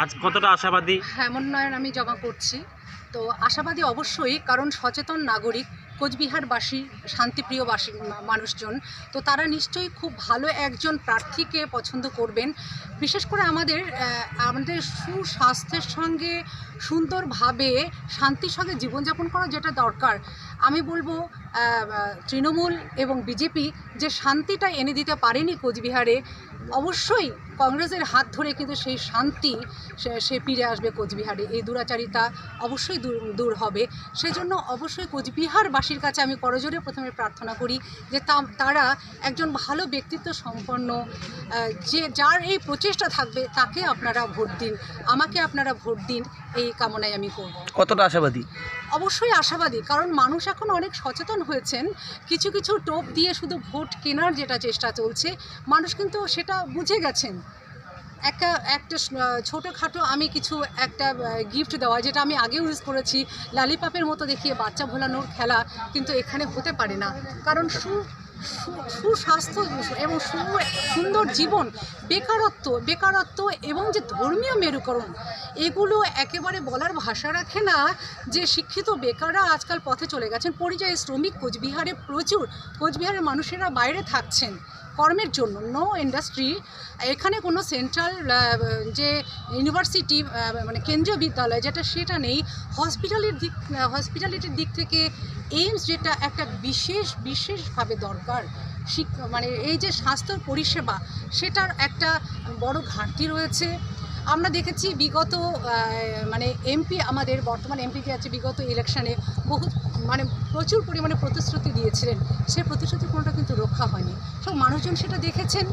আজ কতটা আশাবাদী? হ্যাঁ মনোনয়ন আমি জমা করছি। তো আশাবাদী অবশ্যই, কারণ সচেতন নাগরিক, কোচবিহারবাসী শান্তিপ্রিয়বাসী মা- মানুষজন, তো তারা নিশ্চয়ই খুব ভালো একজন প্রার্থীকে পছন্দ করবেন। বিশেষ করে আমাদের আমাদের সুস্বাস্থ্যের সঙ্গে সুন্দরভাবে শান্তির সঙ্গে জীবনযাপন করা যেটা দরকার। আমি বলব তৃণমূল এবং বিজেপি যে শান্তিটা এনে দিতে পারেনি কোচবিহারে, অবশ্যই কংগ্রেসের হাত ধরে কিন্তু সেই শান্তি সে- ফিরে আসবে কোচবিহারে। এই দুরাচারিতা অবশ্যই দূর দূর হবে। সেজন্য অবশ্যই কোচবিহারবাসীর কাছে আমি করজোরে প্রথমে প্রার্থনা করি যে তারা একজন ভালো ব্যক্তিত্ব সম্পন্ন যে যার এই প্রচেষ্টা থাকবে তাকে আপনারা ভোট দিন, আমাকে আপনারা ভোট দিন, এই কামনায় আমি করব। কতটা আশাবাদী? অবশ্যই আশাবাদী, কারণ মানুষ এখন অনেক সচেতন হয়েছেন। কিছু কিছু টোপ দিয়ে শুধু ভোট কেনার যেটা চেষ্টা চলছে, মানুষ কিন্তু সেটা বুঝে গেছেন। একটা একটা ছোটোখাটো আমি কিছু একটা গিফট দেওয়া, যেটা আমি আগেও ইউজ করেছি লালিপাপের মতো দেখিয়ে বাচ্চা ভোলানোর খেলা কিন্তু এখানে হতে পারে না। কারণ সু- সুস্বাস্থ্য এবং সুন্দর জীবন, বেকারত্ব বেকারত্ব এবং যে ধর্মীয় মেরুকরণ, এগুলো একেবারে বলার ভাষা রাখে না যে শিক্ষিত বেকাররা আজকাল পথে চলে গেছেন। পরিযায়ী শ্রমিক কোচবিহারে প্রচুর। কোচবিহারের মানুষেরা বাইরে থাকছেন কর্মের জন্য। নো ইন্ডাস্ট্রি এখানে কোনো সেন্ট্রাল যে ইউনিভার্সিটি মানে কেন্দ্রীয় বিদ্যালয় যেটা সেটা নেই। হসপিটালের দিক হসপিটালিটির দিক থেকে এইমস যেটা একটা বিশেষ, বিশেষভাবে দরকার মানে এই যে স্বাস্থ্য পরিষেবা, সেটার একটা বড় ঘাটতি রয়েছে। আমরা দেখেছি বিগত মানে এমপি আমাদের বর্তমান এমপি যে আছে বিগত ইলেকশনে বহু মানে প্রচুর পরিমাণে প্রতিশ্রুতি দিয়েছিলেন। সেই প্রতিশ্রুতি কোনোটা কিন্তু রক্ষা হয়নি। সব মানুষজন সেটা দেখেছেন।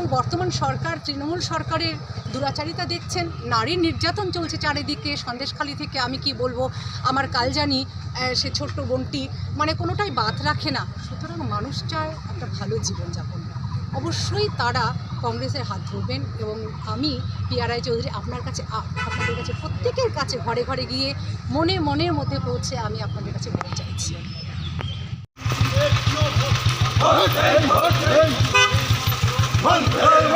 এবং বর্তমান সরকার তৃণমূল সরকারের দুরাচারিতা দেখছেন নারী নির্যাতন চলছে চারিদিকে সন্দেশখালি থেকে আমি কি বলব আমার কালজানি আহ, সে ছোট্ট বোনটি মানে কোনোটাই বাদ রাখে না। সুতরাং মানুষ চায় একটা ভালো জীবনযাপন। অবশ্যই তারা কংগ্রেসের হাত ধরবেন এবং আমি পিয়ারাই চৌধুরী আপনার কাছে আপনাদের কাছে প্রত্যেকের কাছে ঘরে ঘরে গিয়ে মনে মনের মধ্যে পৌঁছে আমি আপনাদের কাছে বলতে চাইছি। Monday,